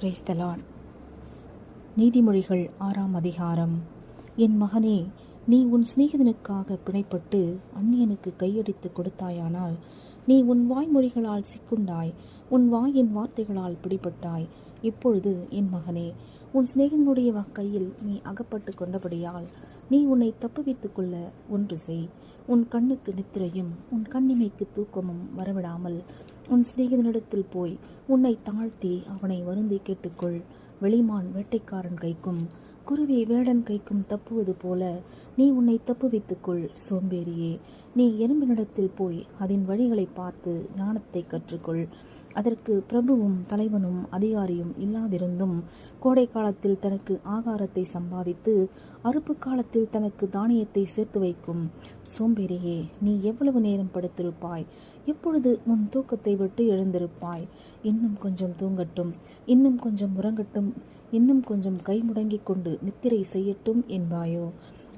பிரைஸ்தலான் நீதிமொழிகள் ஆறாம் அதிகாரம். என் மகனே நீ உன் சிநேகிதனுக்காக பிணைப்பட்டு அந்நியனுக்கு கையடித்து கொடுத்தாயானால் நீ உன் வாய்மொழிகளால் சிக்குண்டாய் உன் வாயின் வார்த்தைகளால் பிடிபட்டாய். இப்பொழுது என் மகனே உன் சிநேகிதனுடைய கையில் நீ அகப்பட்டு கொண்டபடியால் நீ உன்னை தப்புவித்துக் கொள்ள ஒன்று செய். உன் கண்ணுக்கு நித்திரையும் உன் கண்ணிமைக்கு தூக்கமும் வரவிடாமல் உன் சிநேகிதனிடத்தில் போய் உன்னை தாழ்த்தி அவனை வருந்தி கேட்டுக்கொள். வெளிமான் வேட்டைக்காரன் கைக்கும் குருவி வேடன் கைக்கும் தப்புவது போல நீ உன்னை தப்புவித்துக்கொள் சோம்பேறியே. நீ எறும்பினிடத்தில் போய் அதன் வழிகளை பார்த்து ஞானத்தை கற்றுக்கொள். அதற்கு பிரபுவும் தலைவனும் அதிகாரியும் இல்லாதிருந்தும் கோடை காலத்தில் தனக்கு ஆகாரத்தை சம்பாதித்து அறுப்பு காலத்தில் தனக்கு தானியத்தை சேர்த்து வைக்கும். சோம்பேறியே நீ எவ்வளவு நேரம் படுத்திருப்பாய்? எப்பொழுது உன் தூக்கத்தை விட்டு எழுந்திருப்பாய்? இன்னும் கொஞ்சம் தூங்கட்டும் இன்னும் கொஞ்சம் உறங்கட்டும் இன்னும் கொஞ்சம் கை முடங்கிக் கொண்டு நித்திரை செய்யட்டும் என்பாயோ?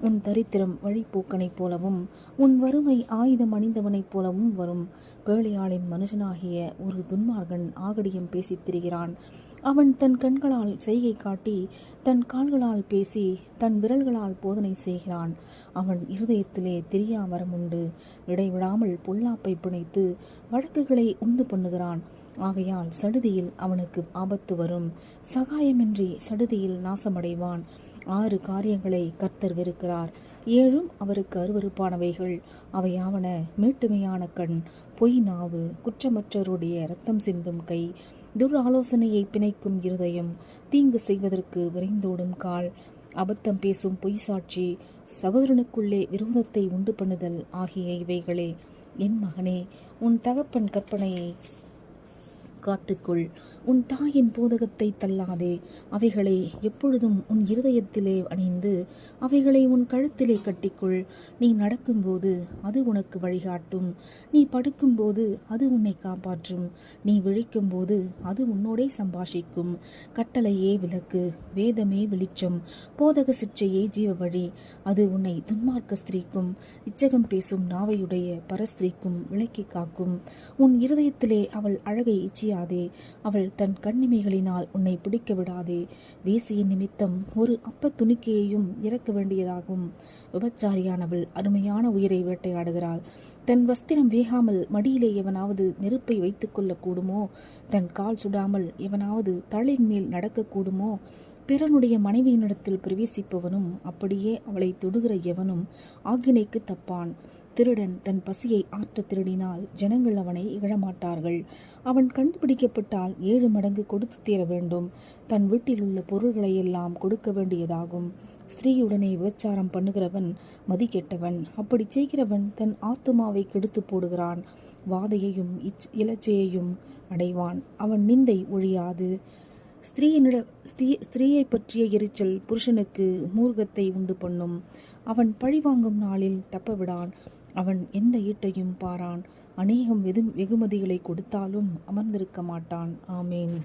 உன் தரித்திரம் வழிப்போக்கனைப் போலவும் உன் வறுமை ஆயுதம் அணிந்தவனைப் போலவும் வரும். பேழையாளின் மனுஷனாகிய ஒரு துன்மார்கன் ஆகடியம் பேசித் திரிகிறான். அவன் தன் கண்களால் செய்கை காட்டி தன் கால்களால் பேசி தன் விரல்களால் போதனை செய்கிறான். அவன் இருதயத்திலே தெரியாமரமுண்டு இடைவிடாமல் பொல்லாப்பை பிணைத்து வழக்குகளை உண்டு பண்ணுகிறான். ஆகையால் சடுதியில் அவனுக்கு ஆபத்து வரும். சகாயமின்றி சடுதியில் நாசமடைவான். ஆறு காரியங்களை கர்த்தர் வெறுக்கிறார். ஏழும் அவருக்கு அருவருப்பானவைகள். அவையாவன மீட்டுமையான கண் பொய் நாவு குற்றமற்றவருடைய இரத்தம் சிந்தும் கை துர் ஆலோசனையை பிணைக்கும் இருதயம் தீங்கு செய்வதற்கு விரைந்தோடும் கால் அபத்தம் பேசும் பொய் சாட்சி சகோதரனுக்குள்ளே விரோதத்தை உண்டு பண்ணுதல் ஆகிய இவைகளே. என் மகனே உன் தகப்பன் கற்பனையை காத்துக்கொள். உன் தாயின் போதகத்தை தள்ளாதே. அவைகளை எப்பொழுதும் உன் இருதயத்திலே அணிந்து அவைகளை உன் கழுத்திலே கட்டிக்கொள். நீ நடக்கும்போது அது உனக்கு வழிகாட்டும். நீ படுக்கும்போது அது உன்னை காப்பாற்றும். நீ விழிக்கும்போது அது உன்னோடே சம்பாஷிக்கும். கட்டளையே விளக்கு வேதமே வெளிச்சம். போதக சிற்றையே ஜீவ வழி அது உன்னை துன்மார்க்க ஸ்திரீக்கும் இச்சகம் பேசும் நாவையுடைய பரஸ்திரீக்கும் விளக்கி காக்கும். உன் இருதயத்திலே அவள் அழகை செய்யாதே அவள் தன் கண்ணிமைகளினால் உன்னை பிடிக்க விடாதே வேசியின் நிமித்தம் ஒரு அப்ப துணிக்கையையும் இறக்க வேண்டியதாகும். விபச்சாரியானவள் அருமையான உயிரை வேட்டையாடுகிறாள். தன் வஸ்திரம் வேகாமல் மடியிலே எவனாவது நெருப்பை வைத்துக் கொள்ளக்கூடுமோ? தன் கால் சுடாமல் எவனாவது தளின் மேல் நடக்கக்கூடுமோ? பிறனுடைய மனைவியினிடத்தில் பிரவேசிப்பவனும் அப்படியே அவளை தொடுகிற எவனும் ஆக்கினைக்கு தப்பான். திருடன் தன் பசியை ஆற்ற திருடினால் ஜனங்கள் அவனை இகழமாட்டார்கள். அவன் கண்டுபிடிக்கப்பட்டால் ஏழு மடங்கு கொடுத்து தீர வேண்டும். தன் வீட்டில் உள்ள பொருள்களை எல்லாம் கொடுக்க வேண்டியதாகும். ஸ்திரீயுடனே விபச்சாரம் பண்ணுகிறவன் மதி கெட்டவன் அப்படி செய்கிறவன் தன் ஆத்துமாவை கெடுத்து போடுகிறான். வாதையையும் இச் இலச்சையையும் அடைவான். அவன் நிந்தை ஒழியாது. ஸ்திரீயினிட ஸ்திரீ ஸ்திரீயை பற்றிய எரிச்சல் புருஷனுக்கு மூர்க்கத்தை உண்டு பண்ணும். அவன் பழிவாங்கும் நாளில் தப்பவிடான் அவன் எந்த ஈட்டையும் பாரான். அநேகம் வெது வெகுமதிகளை கொடுத்தாலும் அமர்ந்திருக்க மாட்டான். ஆமேன்.